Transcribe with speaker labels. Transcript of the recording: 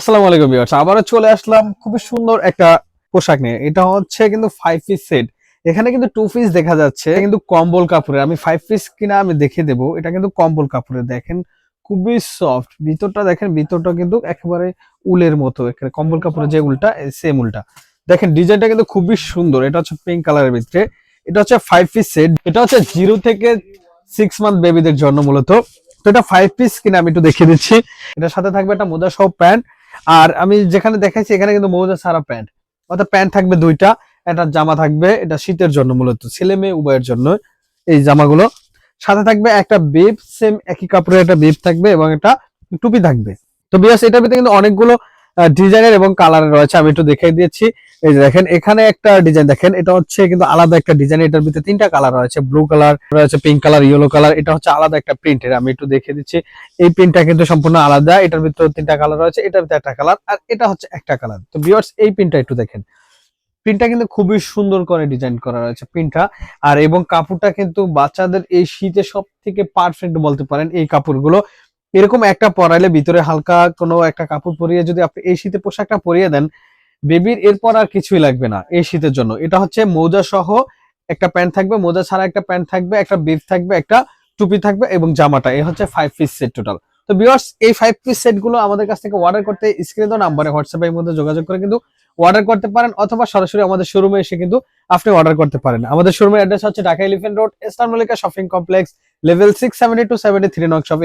Speaker 1: আসসালামু আলাইকুম ভিউয়ার্স আবারও চলে আসলাম খুবই সুন্দর একটা পোশাক নিয়ে। এটা হচ্ছে কিন্তু ফাইভ পিস সেট এখানে কিন্তু টু পিস দেখা যাচ্ছে। কিন্তু কম্বল কাপড়ের। আমি ফাইভ পিস কিনা আমি দেখে দেবো। এটা কিন্তু কম্বল কাপড়ের। দেখেন খুবই সফট ভিতরটা দেখেন, ভিতরটা কিন্তু একেবারে উলের মতো। একেবারে কম্বল কাপড়ের যে উলটা সেম উলটা। দেখেন ডিজাইনটা কিন্তু খুবই সুন্দর। এটা হচ্ছে পিঙ্ক কালারের ভিতরে। এটা হচ্ছে ফাইভ পিস সেট এটা হচ্ছে জিরো থেকে সিক্স মান্থ বেবিদের জন্য মূলত। তো এটা ফাইভ পিস কিনা আমি একটু দেখিয়ে দিচ্ছি। এটার সাথে থাকবে একটা মোজা সহ প্যান্ট। আর আমি যেখানে দেখাইছি, এখানে কিন্তু মৌজা সারা প্যান্ট। অর্থাৎ প্যান্ট থাকবে দুইটা, একটা জামা থাকবে, এটা শীতের জন্য মূলত, ছেলে মেয়ে উভয়ের জন্য এই জামাগুলো। সাথে থাকবে একটা বেব সেম একই কাপড়ের একটা বেব থাকবে এবং একটা টুপি থাকবে। তো বিয়াস এটার ভিতরে কিন্তু অনেকগুলো ডিজাইনের এবং কালারের রয়েছে, আমি একটু দেখাই দিয়েছি। এই যে দেখেন, এখানে একটা ডিজাইন, দেখেন, এটা হচ্ছে কিন্তু আলাদা একটা ডিজাইন, এটার ভিতরে তিনটা কালার রয়েছে, ব্লু কালার রয়েছে, পিঙ্ক কালার, ইয়েলো কালার, এটা হচ্ছে আলাদা একটা প্রিন্ট প্রিন্টের আমি একটু দেখিয়ে দিচ্ছি। এই প্রিন্টটা কিন্তু সম্পূর্ণ আলাদা, এটার ভিতরে তিনটা কালার রয়েছে, এটার ভিতরে একটা কালার, আর এটা হচ্ছে একটা কালার। তো ভিউয়ার্স এই প্রিন্টটা একটু দেখেন। প্রিন্টটা কিন্তু খুবই সুন্দর করে ডিজাইন করা রয়েছে প্রিন্টটা, আর এবং কাপড়টা কিন্তু বাচ্চাদের এই শীতে সব থেকে পারফেক্ট বলতে পারেন, এই কাপড়গুলো। এরকম একটা পরাইলে ভিতরে হালকা কোনো একটা কাপড় পরিয়ে যদি আপনি এই শীতে পোশাকটা পরিয়ে দেন, বেবির এরপর আর কিছুই লাগবে না এই শীতের জন্য। এটা হচ্ছে মৌজা সহ একটা প্যান্ট থাকবে, মোজা ছাড়া একটা প্যান্ট থাকবে, একটা বেব থাকবে, একটা টুপি থাকবে এবং জামাটা। এই হচ্ছে ফাইভ পিস সেট টোটাল তো ভিউয়ার্স এই ফাইভ পিস সেটগুলো আমাদের কাছ থেকে অর্ডার করতে স্ক্রিনে দেওয়া নাম্বারে হোয়াটসঅ্যাপ এর মধ্যে যোগাযোগ করে কিন্তু অর্ডার করতে পারেন অথবা সরাসরি আমাদের শোরুমে এসে কিন্তু আপনি অর্ডার করতে পারেন। আমাদের শোরুমের অ্যাড্রেস হচ্ছে Dhaka elephant road Mallika shopping complex level six seventy two seventy three knock shop